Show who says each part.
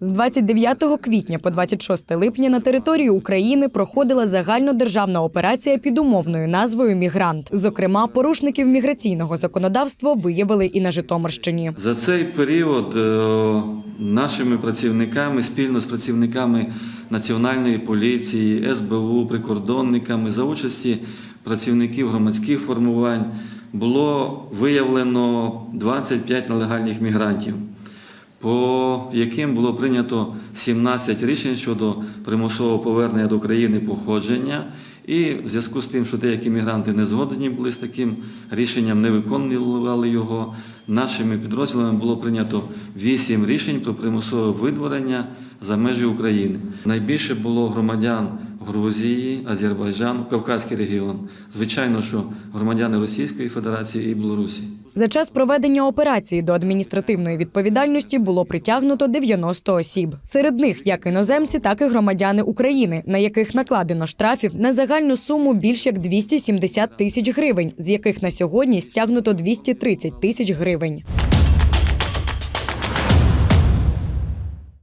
Speaker 1: З 29 квітня по 26 липня на території України проходила загальнодержавна операція під умовною назвою Мігрант. Зокрема, порушників міграційного законодавства виявили і на Житомирщині.
Speaker 2: За цей період е, нашими працівниками спільно з працівниками Національної поліції, СБУ, прикордонниками за участі працівників громадських формувань було виявлено 25 нелегальних мігрантів, по яким було прийнято 17 рішень щодо примусового повернення до країни походження. І в зв'язку з тим, що деякі мігранти не згодні були з таким рішенням, не виконували його, нашими підрозділами було прийнято 8 рішень про примусове видворення за межі України. Найбільше було громадян Грузії, Азербайджану, Кавказький регіон. Звичайно, що громадяни Російської Федерації і Білорусі.
Speaker 1: За час проведення операції до адміністративної відповідальності було притягнуто 90 осіб. Серед них як іноземці, так і громадяни України, на яких накладено штрафів на загальну суму більш як 270 тисяч гривень, з яких на сьогодні стягнуто 230 тисяч гривень.